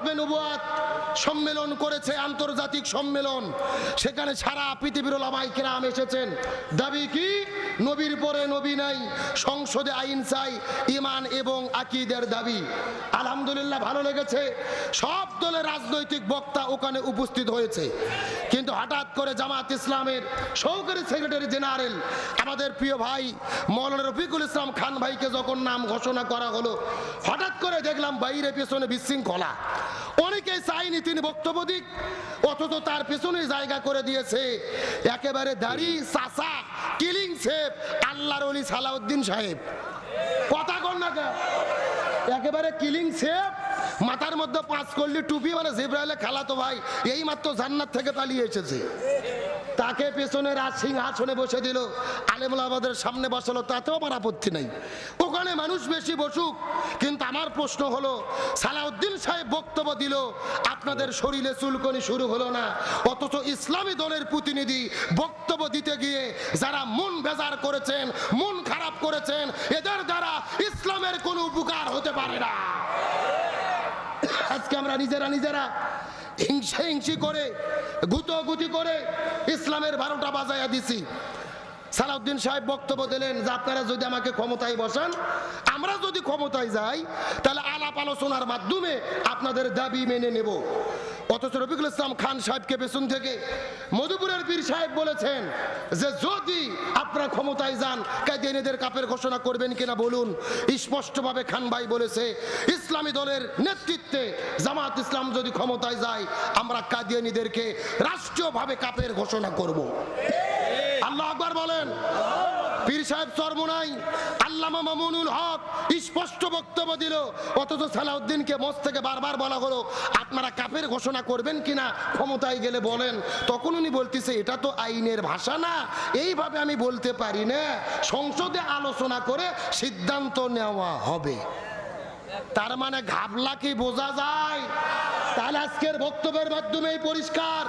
খতমে নবুয়াত সম্মেলন করেছে, আন্তর্জাতিক সম্মেলন। সেখানে সারা পৃথিবীর ওলামাই কেরাম এসেছেন। দাবি কি? নবীর পরে নবী নাই, সংসদে আইন চাই ইমান এবং আকিদের দাবি। আলহামদুলিল্লাহ ভালো লেগেছে। সব দলের রাজনৈতিক বক্তা ওখানে উপস্থিত হয়েছে। কিন্তু হঠাৎ করে জামাত ইসলামের সহকারী সেক্রেটারি জেনারেল আমাদের প্রিয় ভাই মৌলানা রফিকুল ইসলাম খান ভাইকে যখন নাম ঘোষণা করা হলো, হঠাৎ করে দেখলাম বাইরে পেছনে বিশৃঙ্খলা। অনেকেই চাইনি তিনি বক্তব্য দিক, অথচ তার পেছনে জায়গা করে দিয়েছে। একেবারে দাড়ি চাষা কিলিং সেফ আল্লাহর অলি সালাউদ্দিন সাহেব। কথা কর না? একেবারে কিলিং সেফ মাথার মধ্যে পাঁচ করলি, টুপি মানে জিব্রাইলে খালাতো ভাই। এই মাত্র জান্নাত থেকে পালিয়ে এসেছে। তাকে পেছনে রাজ সিংহাসনে বসে দিল। আলেমুলাবাদের সামনে বসালো, তাতেও আমার আপত্তি নাই। ওখানে মানুষ বেশি বসুক, কিন্তু আমার প্রশ্ন হলো, সালাউদ্দিন সাহেব বক্তব্য দিল, আপনাদের শরীরে চুলকনি শুরু হলো না। অথচ ইসলামী দলের প্রতিনিধি বক্তব্য দিতে গিয়ে যারা মন বেজার করেছেন, মন খারাপ করেছেন, এদের দ্বারা ইসলামের কোনো উপকার হতে পারে না। আজকে আমরা নিজেরা নিজেরা হিংসা হিংসি করে গুতগুতি করে ইসলামের বারোটা বাজাইয়া দিছি। সালাউদ্দিন সাহেব বক্তব্য দিলেন যে, আপনারা যদি আমাকে ক্ষমতায় বসান, আমরা যদি ক্ষমতায় যাই, তাহলে আলাপ আলোচনার মাধ্যমে আপনাদের দাবি মেনে নেব। অথচ রফিকুল ইসলাম খান সাহেবকে পেছন থেকে মধুপুরের পীর সাহেব বলেছেন যে যদি আপনারা ক্ষমতায় যান কাদিয়ানিদের কাপের ঘোষণা করবেন কিনা বলুন স্পষ্টভাবে খান ভাই বলেছে, ইসলামী দলের নেতৃত্বে জামাত ইসলাম যদি ক্ষমতায় যায়, আমরা কাদিয়ানিদেরকে রাষ্ট্রীয়ভাবে কাপের ঘোষণা করব। আল্লাহ আকবার বলেন পীর সাহেব চরমোনাই আল্লামা মামুনুল হক স্পষ্ট বক্তব্য দিল, অথচ সালাউদ্দিনকে মঞ্চ থেকে বারবার বলা হলো, আপনারা কাপের ঘোষণা করবেন কিনা, ক্ষমতায় গেলে বলেন। তখন উনি বলতেছে, এটা তো আইনের ভাষা না, এইভাবে আমি বলতে পারি না। সংসদে আলোচনা করে সিদ্ধান্ত নেওয়া হবে। তার মানে ঘাবলা কি বোঝা যায়? তাহলে আজকের বক্তব্যের মাধ্যমেই পরিষ্কার।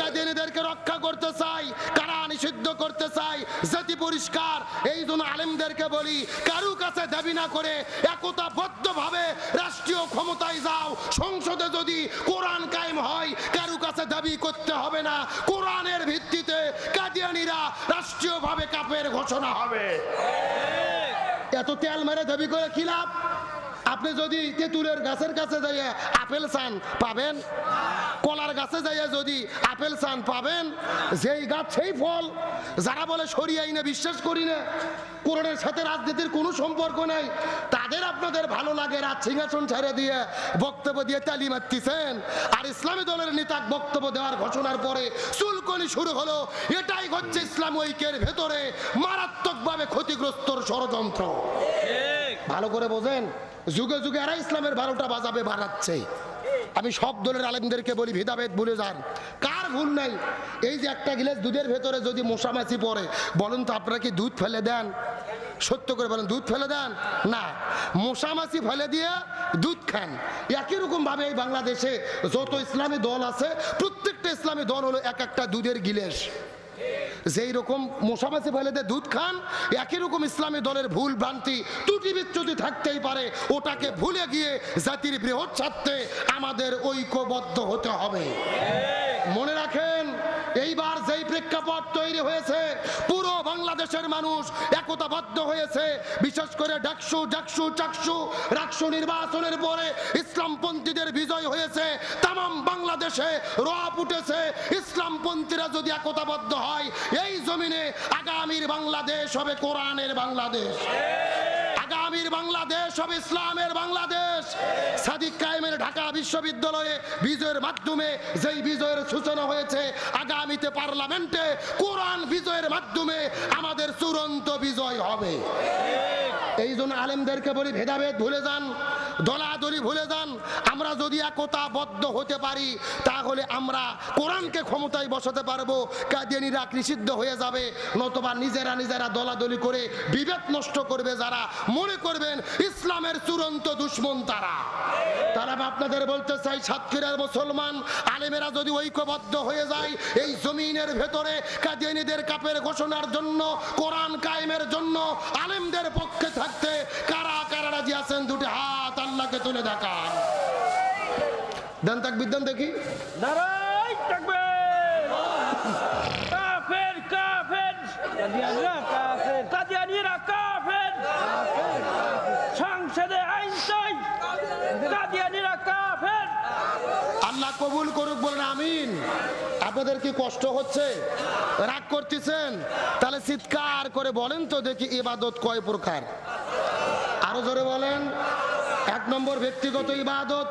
কাদিনীদেরকে রক্ষা করতে চাই, কারা নিষিদ্ধ করতে চাই, জাতি পরিষ্কার, এই জন্য আলেমদেরকে বলি, কারু কাছে দাবি না করে একতাবদ্ধ ভাবে রাষ্ট্রীয় ক্ষমতায় যাও। সংসদে যদি কোরআন কায়েম হয়, কারু কাছে দাবি করতে হবে না। কোরআনের ভিত্তিতে কাদিয়ানিরা রাষ্ট্রীয়ভাবে কাপের ঘোষণা হবে। এত তেল মেরে দাবি করে কি আপনি যদি তেঁতুলের গাছের কাছে যাইয়া আপেল চান, পাবেন। কলার গাছে যাইয়া যদি আপেল চান, পাবেন। যেই গাছ, সেই ফল। যারা বলে সরিয়াই না বিশ্বাস করি না, কোরআনের সাথে রাজনীতির কোনো সম্পর্ক নাই। তাদের আপনাদের ভালো লাগে রাজ সিংহাসন ছেড়ে দিয়ে বক্তব্য দিয়ে তালি মারতেছেন। আর ইসলামী দলের নেতা বক্তব্য দেওয়ার ঘোষণার পরে চুলকনি শুরু হলো। এটাই হচ্ছে ইসলাম ঐক্যের ভেতরে মারাত্মকভাবে ক্ষতিগ্রস্তর ষড়যন্ত্র। ভালো করে বোঝেন, যুগে যুগে এরা ইসলামের বারোটা বাজাবে বাড়াচ্ছে। আমি সব দলের আলেমদেরকে বলি, ভেদাভেদ ভুলে যান। কার ভুল নাই? এই যে একটা গিলাস দুধের ভেতরে যদি মশামাছি পড়ে, বলেন তো আপনারা কি দুধ ফেলে দেন? সত্য করে বলেন, দুধ ফেলে দেন? না। মশামাছি ফেলে দিয়ে দুধ খান। একই রকম ভাবে এই বাংলাদেশে যত ইসলামী দল আছে, প্রত্যেকটা ইসলামী দল হলো এক একটা দুধের গিলেস। যেই রকম মশামাছি ফেলেতে দুধ খান, একই রকম ইসলামী দলের ভুল ভ্রান্তি ত্রুটি বিচ্যুতি থাকতেই পারে, ওটাকে ভুলে গিয়ে জাতির বৃহৎ স্বার্থে আমাদের ঐক্যবদ্ধ হতে হবে। মনে রাখেন, এইবার যেই প্রেক্ষাপট তৈরি হয়েছে বাংলাদেশের মানুষ একতাবদ্ধ হয়েছে, বিশেষ করে ডাকসু ডাকসু চাকসু, রাকসু নির্বাচনের পরে ইসলামপন্থীদের বিজয় হয়েছে তাম বাংলাদেশে রব উঠেছে, ইসলামপন্থীরা যদি একতাবদ্ধ হয়, এই জমিনে আগামীর বাংলাদেশ হবে কোরআনের বাংলাদেশ। আগামীর বাংলাদেশ হবে ইসলামের বাংলাদেশ। সাদিক কায়েমের ঢাকা বিশ্ববিদ্যালয়ে বিজয়ের মাধ্যমে যেই বিজয়ের সূচনা হয়েছে, আগামীতে পার্লামেন্টে কোরআন বিজয়ের মাধ্যমে আমাদের চূড়ান্ত বিজয় হবে। এই জন্য আলেমদেরকে বলি, ভেদাভেদ ভুলে যান। দলাদলি ভুলে যান। আমরা যদি একতাবদ্ধ হতে পারি, তাহলে আমরা কোরআনকে ক্ষমতায় বসাতে পারব। কাদিয়ানিরা নিষিদ্ধ হয়ে যাবে, নতবা নিজেরা নিজেরা দলাদলি করে বিবেক নষ্ট করবে যারা। মনে করবেন, ইসলামের চূড়ান্ত দুশ্মন তারা। তারা আমি আপনাদের বলতে চাই, সাতক্ষীরার মুসলমান, আলেমেরা যদি ঐক্যবদ্ধ হয়ে যায়, এই জমিনের ভেতরে কাদিয়ানিদের কাপের ঘোষণার জন্য, কোরআন কায়েমের জন্য আলেমদের পক্ষে থাকতে কারা কারা রাজি আছেন? দুটি হাত আল্লাহকে তুলে দেখান। দেন তাক বিদ্যান দেখি। কাফের কাফের! কাদিয়ানিরা কাফের কাদিয়ানিরা কাফের সংসদে আইন চাই কাদিয়ানিরা কাফের আল্লাহ কবুল করুক বলেন আমিন। আপনাদের কি কষ্ট হচ্ছে? রাগ করতেছেন? তাহলে চিৎকার করে বলেন তো দেখি ইবাদত কয় প্রকার। আরও জোরে বলেন। এক নম্বর ব্যক্তিগত ইবাদত,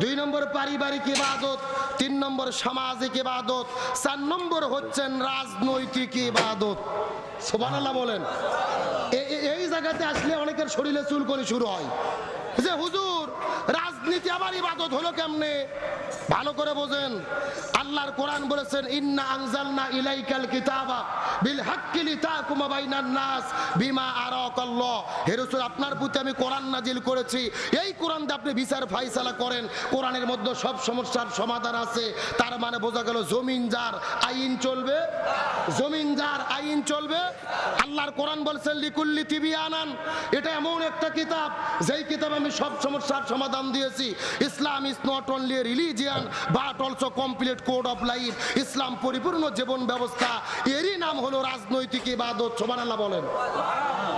দুই নম্বর পারিবারিক ইবাদত, তিন নম্বর সামাজিক ইবাদত, চার নম্বর হচ্ছেন রাজনৈতিক ইবাদত। সুবহানাল্লাহ বলেন। এই জায়গাতে আসলে অনেকের শরীরে চুলকনি শুরু হয়। যে হুজুর, রাজনীতি আবার ইবাদত হলো কেমনে? ভালো করে বোঝেন। আল্লাহর কোরআন বলেছেন, ইন্না আনজালনা ইলাইকাল কিতাবা বিল হাক্কি লিতাকুমা বাইনান নাস বিমা আরাকাল্লাহ। হে রাসূল, আপনার প্রতি আমি কোরআন নাজিল করেছি। এই কোরআন দিয়ে আপনি বিচার ফয়সালা করেন। কোরআনের মধ্যে সব সমস্যার সমাধান আছে। তার মানে বোঝা গেল, জমিন যার আইন চলবে জমিন যার আইন চলবে। আল্লাহর কোরআন বলছেন লিকুল্লি টিভি আনান এটা এমন একটা কিতাব, যেই কিতাব আমি সব সমস্যার সমাধান দিয়েছি। Islam is not only religion but also complete code of life ইসলাম পরিপূর্ণ জীবন ব্যবস্থা, এরই নাম হলো রাজনৈতিক ইবাদত। সোমানাল্লাহ বলেন।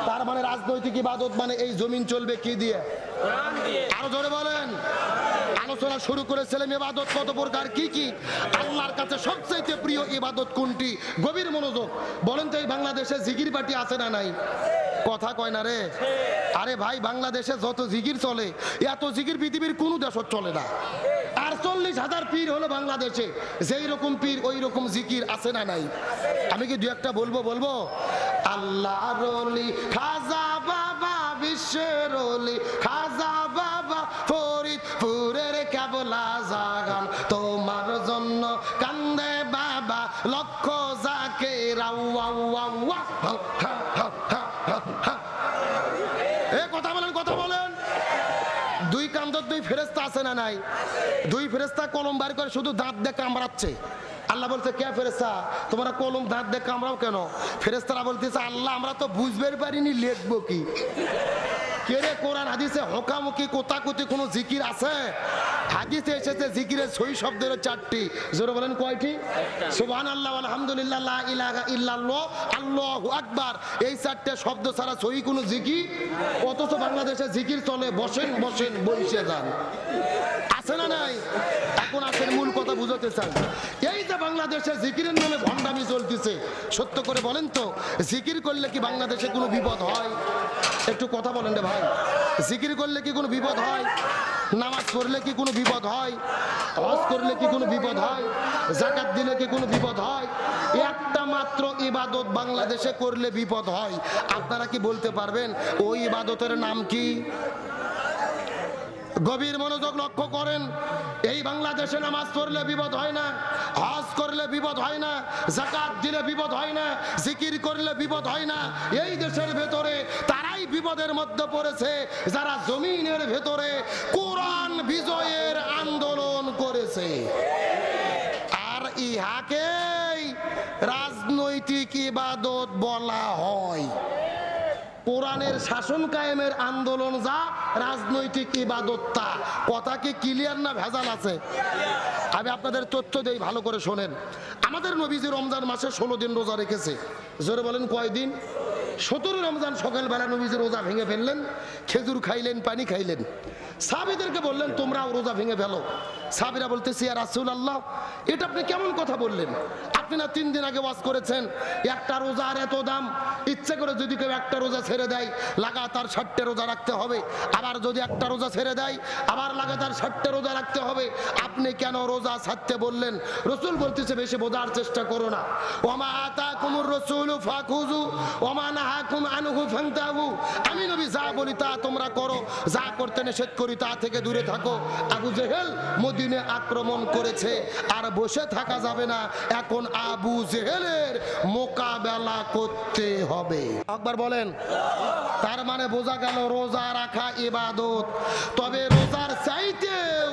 তার মানে রাজনৈতিক ইবাদত মানে এই জমিন চলবে কি দিয়ে? আরও জোরে বলেন। আলোচনা শুরু করেছিলাম ইবাদত কত প্রকার কি কি? আল্লাহর কাছে সবচেয়ে প্রিয় ইবাদত কোনটি? গভীর মনোযোগ। বলেন তো এই বাংলাদেশে জিকির পার্টি আছে না নাই? কথা কয় না রে। আরে ভাই, বাংলাদেশে যত জিকির চলে, এত জিকির পৃথিবীর কোনো দেশত চলে না। আর চল্লিশ হাজার পীর হলো বাংলাদেশে। যেই রকম পীর, ওই রকম জিকির আছে না নাই? আমি কি দু একটা বলব বলব? আল্লাহ খাজা বাবা বিশ্বের খাজা এ, কথা বলেন কথা বলেন। দুই কান্দর দুই ফেরেস্তা আছে না নাই? দুই ফেরেস্তা কলম বার করে শুধু দাঁত দিয়ে কামড়াচ্ছে। আল্লাহ বলছে, কে ফেরেস্তা তোমরা কলম দাঁত দিয়ে কামড়াও কেন? ফেরেস্তারা বলতেছে, আল্লাহ, আমরা তো বুঝবে পারিনি, লিখব কি। কে রে, কোরআন হাদিসে হকামুকি, কোতাকুতি কোনো জিকির আছে? হাদিসে এসেছে জিকিরের সই শব্দের চারটি। জোরে বলেন কয়টি? সুবহান আল্লাহ আলহামদুলিল্লাহ লা ইলাহা ইল্লাল্লাহ আল্লাহু আকবার। এই চারটে শব্দ ছাড়া সই কোনো জিকির? অথচ বাংলাদেশে জিকির চলে বসেন বসেন বসে যান। আছে না নাই? এখন আসেন মূল কথা বুঝাতে চাই এই যে বাংলাদেশে জিকিরের নামে ভণ্ডামি চলতেছে সত্য করে বলেন তো জিকির করলে কি বাংলাদেশে কোনো বিপদ হয়? একটু কথা বলেন রে ভাই। জিকির করলে কি কোনো বিপদ হয়? নামাজ পড়লে কি কোনো বিপদ হয়? হজ করলে কি কোনো বিপদ হয়? জাকাত দিলে কি কোনো বিপদ হয়? একটা মাত্র ইবাদত বাংলাদেশে করলে বিপদ হয়। আপনারা কি বলতে পারবেন, ওই ইবাদতের নাম কি? গভীর মনোযোগ লক্ষ্য করেন। এই বাংলাদেশে নামাজ পড়লে বিপদ হয় না, হজ করলে বিপদ হয় না জাকাত দিলে বিপদ হয় না, জিকির করলে বিপদ হয় না। এই দেশের ভেতরে তারাই বিপদের মধ্যে পড়েছে, যারা জমিনের ভেতরে কোরআন বিজয়ের আন্দোলন করেছে। আর ইহাকেই রাজনৈতিক ইবাদত বলা হয়। কোরআনের শাসন কায়েমের আন্দোলন যা, রাজনৈতিক ইবাদত তা কথা কি ক্লিয়ার না ভেজাল আছে? আমি আপনাদের তথ্য দেই, ভালো করে শোনেন। আমাদের নবীজি রমজান মাসে ষোলো দিন রোজা রেখেছে। জোরে বলেন কয়দিন সতেরো রমজান সকালবেলা নবীজি রোজা ভেঙে ফেললেন, খেজুর খাইলেন, পানি খাইলেন। সাহাবিদেরকে বললেন তোমরাও রোজা ভেঙে ফেলো। সাহাবিরা বলতেছি আর রাসুল আল্লাহ এটা আপনি কেমন কথা বললেন? আপনি না তিন দিন আগে ওয়াজ করেছেন একটা রোজার এত দাম। ইচ্ছে করে যদি কেউ একটা রোজা ছেড়ে দেয় লাগাতার ষাটটে রোজা রাখতে হবে। আবার যদি একটা রোজা ছেড়ে দেয় আবার লাগাতার ষাটটে রোজা রাখতে হবে। আপনি কেন রোজা ছাড়তে বললেন? রসুল বলতেছে বেশি বোঝার চেষ্টা করো না। ওমা আতা কুমুর রসুল ফাকুজু ওমা নাহা কুম আনুহু ফান্তাহু। আমি নবী যা বলি তা তোমরা করো যা করতে নিষেধ করি, তা থেকে দূরে থাকো। আবু জেহেল মদিনে আক্রমণ করেছে, আর বসে থাকা যাবে না। এখন আবু জেহেলের মোকাবেলা করতে হবে। একবার বলেন, তার মানে বোঝা গেল রোজা রাখা ইবাদত। তবে রোজার চাইতেও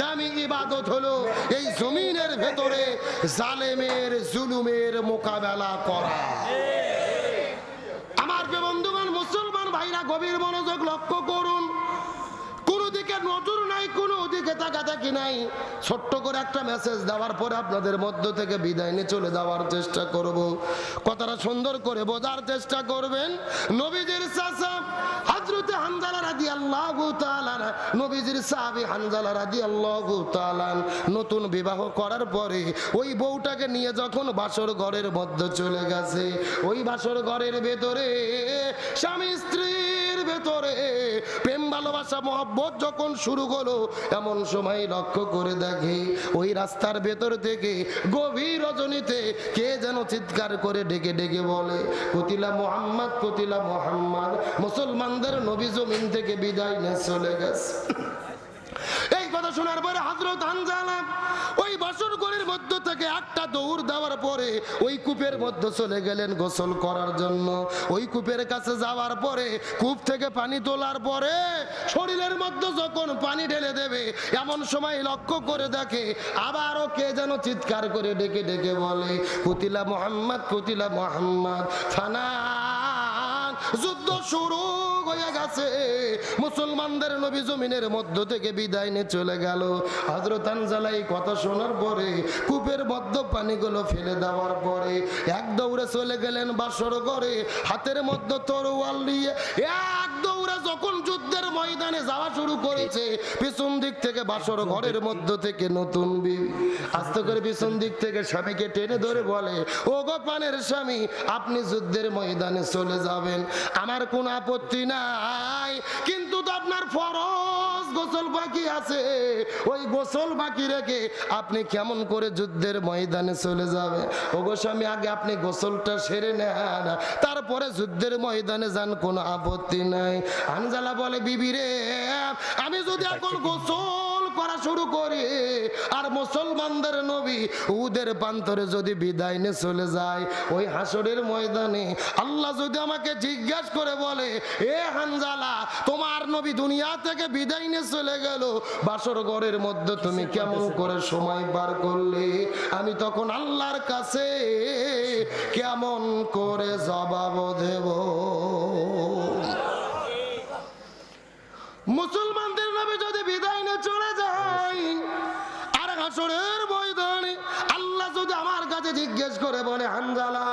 দামি ইবাদত হলো এই জমিনের ভেতরে জালেমের, জুলুমের মোকাবেলা করা। আমার বন্ধুগণ, মুসলমান ভাইরা, গভীর মনোযোগ লক্ষ্য করুন। নজর নাই, কোনো ওদিকে দিকে তাকাতাকি নাই। ছোট্ট করে একটা মেসেজ দেওয়ার পরে আপনাদের মধ্য থেকে বিদায় নিয়ে চলে যাওয়ার চেষ্টা করব। কথাটা সুন্দর করে বোঝার চেষ্টা করবেন। নবীজির চাচা হযরতে হানজালা রাদিয়াল্লাহু তাআলা নবীজির সাহাবী হানজালা রাদিয়াল্লাহু তাআলা নতুন বিবাহ করার পরে ওই বউটাকে নিয়ে যখন বাসর ঘরের মধ্যে চলে গেছে, ওই বাসর ঘরের ভেতরে স্বামী স্ত্রীর ভেতরে প্রেম, ভালোবাসা, মহব্বত যখন শুরু হলো, এমন সময় লক্ষ্য করে দেখে ওই রাস্তার ভেতর থেকে গভীর রজনীতে কে যেন চিৎকার করে ডেকে ডেকে বলে, কতিলা মোহাম্মদ কতিলা মোহাম্মদ, মুসলমানদের নবী জমিন থেকে বিদায় নিয়ে চলে গেছে। এই কথা শোনার পরে হাজরত হানজালা ওই বাসর ঘরের মধ্য থেকে একটা দৌড় দেওয়ার পরে ওই কূপের মধ্যে চলে গেলেন গোসল করার জন্য। ওই কূপের কাছে যাওয়ার পরে কূপ থেকে পানি তোলার পরে শরীরের মধ্যে যখন পানি ঢেলে দেবে, এমন সময় লক্ষ্য করে দেখে আবারও কে যেন চিৎকার করে ডেকে ডেকে বলে, কুতিলা মোহাম্মদ কুতিলা মোহাম্মদ, ফানান, যুদ্ধ শুরু হয়ে গেছে। মুসলমানদের নবী জমিনের মধ্য থেকে বিদায় নিয়ে চলে গেল। হজরত আনজালাই কথা শোনার পরে, কূপের মধ্য পানিগুলো ফেলে দেওয়ার পরে, এক দৌড়ে চলে গেলেন বাসর করে হাতের মধ্যে তরোয়াল নিয়ে এক দৌড়ে যখন যুদ্ধের ময়দানে যাওয়া শুরু করেছে, পিছন দিক থেকে বাসর ঘরের মধ্য থেকে নতুন বিবি আস্তে করে পিছন দিক থেকে স্বামীকে টেনে ধরে বলে ও গো পানের স্বামী, আপনি যুদ্ধের ময়দানে চলে যাবেন। আমার কোনো আপত্তি নাই, কিন্তু তো আপনার ফরজ গোসল বাকি আছে। ওই গোসল বাকি রেখে আপনি কেমন করে যুদ্ধের ময়দানে চলে যাবেন? ও গো স্বামী, আগে আপনি গোসলটা সেরে নেন। তারপরে যুদ্ধের ময়দানে যান, কোনো আপত্তি নাই। আনজালা বলে বিবি রে আমি যদি এখন গোসল করা শুরু করি আর মুসলমানদের নবী উদের প্রান্তরে যদি বিদায় নিয়ে চলে যায় ওই হাসরের ময়দানে আল্লাহ যদি আমাকে জিজ্ঞাসা করে বলে এ হানজালা তোমার নবী দুনিয়া থেকে বিদায় নিয়ে চলে গেল বাসর ঘরের মধ্যে তুমি কেমন করে সময় পার করলে? আমি তখন আল্লাহর কাছে কেমন করে জবাব দেব? মুসলমানদের নবী যদি বিদায় নিয়ে চলে যায় আর হাসরের ময়দানে আল্লাহ যদি আমার কাছে জিজ্ঞেস করে বলে হানজালা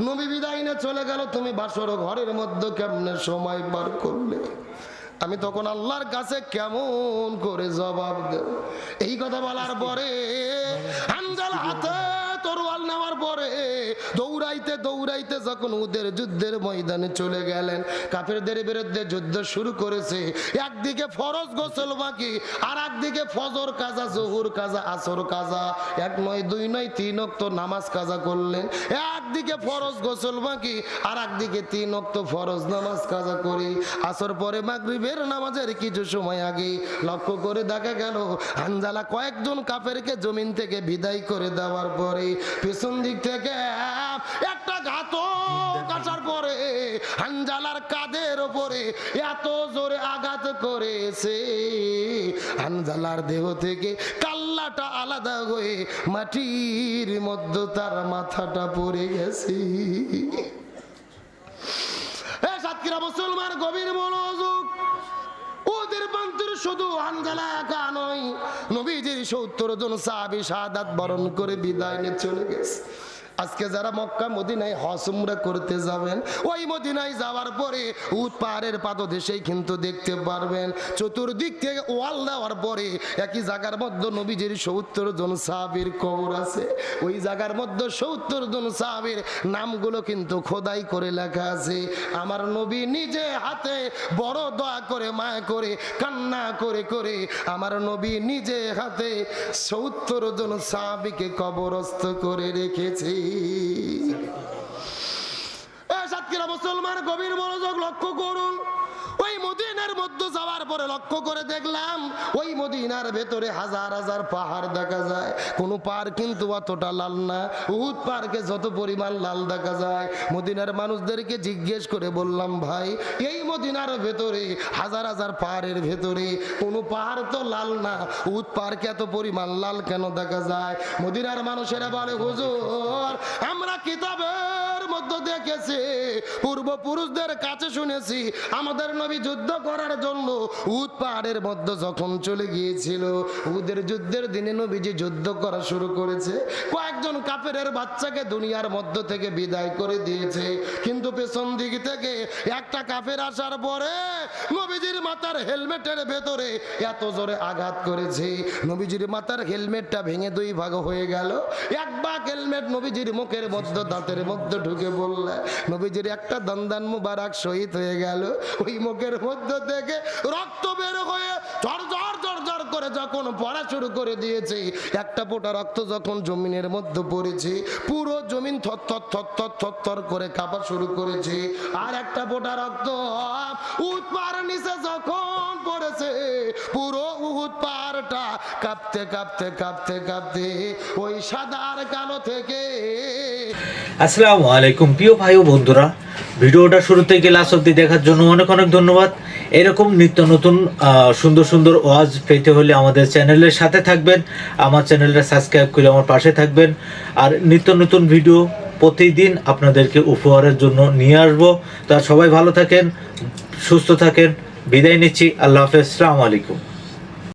নবী বিদায় নিয়ে চলে গেল তুমি বাসর ঘরের মধ্যে কেমনে সময় পার করলে? আমি তখন আল্লাহর কাছে কেমন করে জবাব দেব? এই কথা বলার পরে হানজালা হাতে তরোয়াল নেওয়ার পরে দৌড়াইতে দৌড়াইতে যখন ওদের যুদ্ধের ময়দানে চলে গেলেন, কাফেরদের বিরুদ্ধে যুদ্ধ শুরু করেছে। একদিকে ফরজ গোসল বাকি, আর একদিকে ফজর কাজা, জহুর কাজা, আসর কাজা। এক নয়, দুই নয়, তিন অক্ত নামাজ কাজা করলেন। একদিকে ফরজ গোসল বাকি, আর একদিকে তিন অক্ত ফরজ নামাজ কাজা করি। আসর পরে মাগরিবের নামাজের কিছু সময় আগে লক্ষ্য করে দেখা গেল, হানজালা কয়েকজন কাফেরকে জমিন থেকে বিদায় করে দেওয়ার পরে পেছন দিক থেকে একটা ঘাত কাটার পরে হানজালার কাদের ওপরে এত জোরে আঘাত করেছে। হানজালার দেহ থেকে কাল্লাটা আলাদা হয়ে মাটির মধ্যে তার মাথাটা পড়ে গেছে। সাতক্ষীরা মুসলমান গভীর মনোযোগ। ওদের প্রান্তের শুধু আনজালা একা নয় নবীজির সত্তর জন সাহাবি শাহাদাত বরণ করে বিদায় নিয়ে চলে গেছে। আজকে যারা মক্কা মদিনায় হসুমরা করতে যাবেন, ওই মদিনায় যাওয়ার পরে উট পাহাড়ের পাদদেশেই কিন্তু দেখতে পারবেন। চতুর্দিক থেকে ওয়াল দেওয়ার পরে একই জায়গার মধ্যে নবীজির সত্তর জন সাহাবির কবর আছে। ওই জায়গার মধ্যে সত্তর জন সাহাবির নামগুলো কিন্তু খোদাই করে লেখা আছে। আমার নবী নিজে হাতে বড় দয়া করে মায়া করে, কান্না করে করে আমার নবী নিজে হাতে সত্তর জন সাহাবিকে কবরস্থ করে রেখেছি। মুসলমান গভীর মনোযোগ লক্ষ্য করুন। ওই মদিনার মধ্যে যাওয়ার পরে লক্ষ্য করে দেখলাম, ওই মদিনার ভেতরে হাজার হাজার পাহাড় দেখা যায়। কোন পাহাড় কিন্তু অতটা লাল না। উহুদ পাহাড়কে যত পরিমাণ লাল দেখা যায়। মদিনার মানুষদেরকে জিজ্ঞেস করে বললাম, ভাই, এই মদিনার ভেতরে, হাজার হাজার পাহাড়ের ভেতরে কোনো পাহাড় তো লাল না। উহুদ পাহাড়কে এত পরিমাণ লাল কেন দেখা যায়? মদিনার মানুষেরা বলে, হুজুর, আমরা কিতাবের মধ্যে দেখেছি। পূর্বপুরুষদের কাছে শুনেছি, আমাদের নবী যুদ্ধ করার জন্য উদ পাহাড়ের মধ্যে যখন চলে গিয়েছিল উদের যুদ্ধের দিনে নবীজি যুদ্ধ করা শুরু করেছে। কয়েকজন কাফেরের বাচ্চাকে দুনিয়ার মধ্য থেকে বিদায় করে দিয়েছে। কিন্তু পেছন দিক থেকে একটা কাফের আসার পরে নবীজির মাথার হেলমেটের ভেতরে এত জোরে আঘাত করেছে। নবীজির মাথার হেলমেটটা ভেঙে দুই ভাগ হয়ে গেল। এক ভাগ হেলমেট নবীজির মুখের মধ্যে, দাঁতের মধ্যে ঢুকে নবীজির একটা দন্দান মুবারক শহীদ হয়ে গেল। ওই মুখের থেকে রক্ত বের হয়ে ঝর ঝর ঝর ঝর করে যখন পড়া শুরু করে দিয়েছে, একটা ফোঁটা রক্ত যখন জমিনের মধ্যে পড়েছে, পুরো জমিন থর থর থর থর থর থর করে কাঁপা শুরু করেছে। আর একটা ফোঁটা রক্ত উৎ পাহাড়ের নিচে যখন পড়েছে, পুরো উহুদ পাহাড়টা কাঁপতে কাঁপতে কাঁপতে কাঁপতে ওই সাদা আর কালো থেকে। আসসালামু আলাইকুম প্রিয় ভাই ও বন্ধুরা। ভিডিওটা শুরু থেকে লাস্ট অব্দি দেখার জন্য অনেক অনেক ধন্যবাদ। এরকম নিত্য নতুন সুন্দর সুন্দর ওয়াজ পেতে হলে আমাদের চ্যানেলের সাথে থাকবেন। আমার চ্যানেলটা সাবস্ক্রাইব করে আমার পাশে থাকবেন। আর নিত্য নতুন ভিডিও প্রতিদিন আপনাদেরকে উপহারের জন্য নিয়ে আসব। তা সবাই ভালো থাকেন, সুস্থ থাকেন। বিদায় নিচ্ছি। আল্লাহ হাফেজ। আসসালামু আলাইকুম।